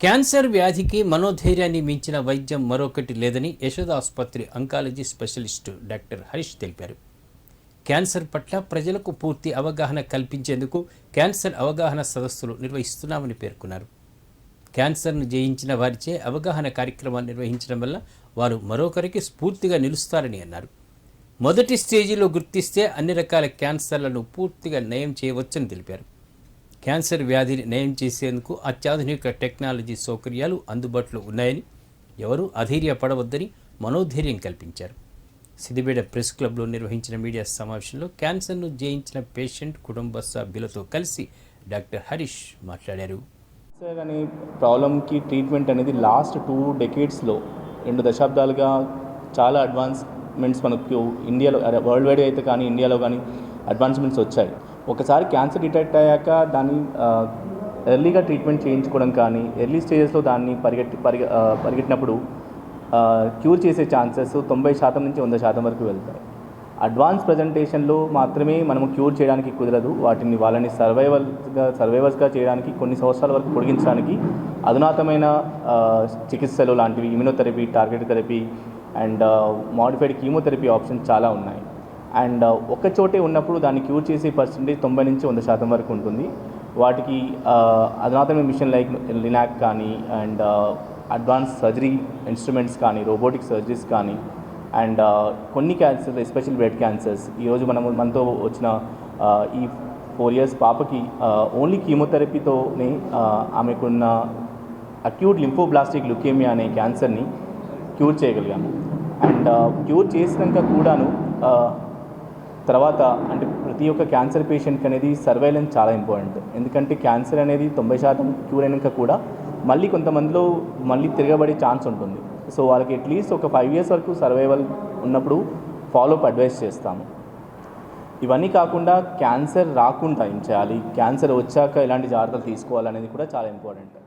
Cancer వ్యాధికి మనోధైర్యాన్ని మించిన వైద్యం మరొకటి లేదని యశోద ఆసుపత్రి అంకాలజీ స్పెషలిస్టు డాక్టర్ హరీష్ తెలిపారు. క్యాన్సర్ పట్ల ప్రజలకు పూర్తి అవగాహన కల్పించేందుకు క్యాన్సర్ అవగాహన సదస్సులు నిర్వహిస్తున్నామని పేర్కొన్నారు. క్యాన్సర్ను జయించిన వారిచే అవగాహన కార్యక్రమాలు నిర్వహించడం వల్ల వారు మరొకరికి స్ఫూర్తిగా నిలుస్తారని అన్నారు. మొదటి స్టేజీలో గుర్తిస్తే అన్ని రకాల క్యాన్సర్లను పూర్తిగా నయం చేయవచ్చని తెలిపారు. క్యాన్సర్ వ్యాధిని నయం చేసేందుకు అత్యాధునిక టెక్నాలజీ సౌకర్యాలు అందుబాటులో ఉన్నాయని ఎవరూ అధైర్యపడవద్దని మనోధైర్యం కల్పించారు. సిద్దిపేట ప్రెస్ క్లబ్లో నిర్వహించిన మీడియా సమావేశంలో క్యాన్సర్ను జయించిన పేషెంట్ కుటుంబ సభ్యులతో కలిసి డాక్టర్ హరీష్ మాట్లాడారు. క్యాన్సర్ అనే ప్రాబ్లమ్కి ట్రీట్మెంట్ అనేది లాస్ట్ టూ డెకేడ్స్లో రెండు దశాబ్దాలుగా చాలా అడ్వాన్స్మెంట్స్ మనకు ఇండియాలో వరల్డ్ వైడ్ అయితే కానీ ఇండియాలో కానీ అడ్వాన్స్మెంట్స్ వచ్చాయి. ఒకసారి క్యాన్సర్ డిటెక్ట్ అయ్యాక దాన్ని ఎర్లీగా ట్రీట్మెంట్ చేయించుకోవడం కానీ ఎర్లీ స్టేజెస్లో దాన్ని పరిగెట్టి పరిగె పరిగెట్టినప్పుడు క్యూర్ చేసే ఛాన్సెస్ తొంభై శాతం నుంచి వంద శాతం వరకు వెళ్తాయి. అడ్వాన్స్ ప్రజెంటేషన్లో మాత్రమే మనము క్యూర్ చేయడానికి కుదరదు. వాటిని వాళ్ళని సర్వైవల్గా సర్వైవర్స్గా చేయడానికి కొన్ని సంవత్సరాల వరకు పొడిగించడానికి అధునాతమైన చికిత్సలు లాంటివి immunotherapy target therapy and modified chemotherapy options చాలా ఉన్నాయి. అండ్ ఒక చోటే ఉన్నప్పుడు దాన్ని క్యూర్ చేసే పర్సంటేజ్ తొంభై నుంచి వంద శాతం వరకు ఉంటుంది. వాటికి అధునాతన మిషన్ లైక్ లినాక్ కానీ అండ్ అడ్వాన్స్ సర్జరీ ఇన్స్ట్రుమెంట్స్ కానీ రోబోటిక్ సర్జరీస్ కానీ అండ్ కొన్ని క్యాన్సర్స్ ఎస్పెషల్ బ్లడ్ క్యాన్సర్స్. ఈరోజు మనము మనతో వచ్చిన ఈ ఫోర్ ఇయర్స్ పాపకి ఓన్లీ కీమోథెరపీతోనే ఆమెకున్న అక్యూట్ లింఫోబ్లాస్టిక్ లుకేమియా అనే క్యాన్సర్ని క్యూర్ చేయగలిగాము. అండ్ క్యూర్ చేసినాక కూడాను తర్వాత అంటే ప్రతి ఒక్క క్యాన్సర్ పేషెంట్కి అనేది సర్వైలెన్స్ చాలా ఇంపార్టెంట్ ఎందుకంటే క్యాన్సర్ అనేది తొంభై శాతం క్యూర్ అయినాక కూడా మళ్ళీ కొంతమందిలో మళ్ళీ తిరగబడే ఛాన్స్ ఉంటుంది. సో వాళ్ళకి అట్లీస్ట్ ఒక ఫైవ్ ఇయర్స్ వరకు సర్వైవల్ ఉన్నప్పుడు ఫాలోఅప్ అడ్వైస్ చేస్తాము. ఇవన్నీ కాకుండా క్యాన్సర్ రాకుండా ఏం చేయాలి? క్యాన్సర్ వచ్చాక ఎలాంటి జాగ్రత్తలు తీసుకోవాలనేది కూడా చాలా ఇంపార్టెంట్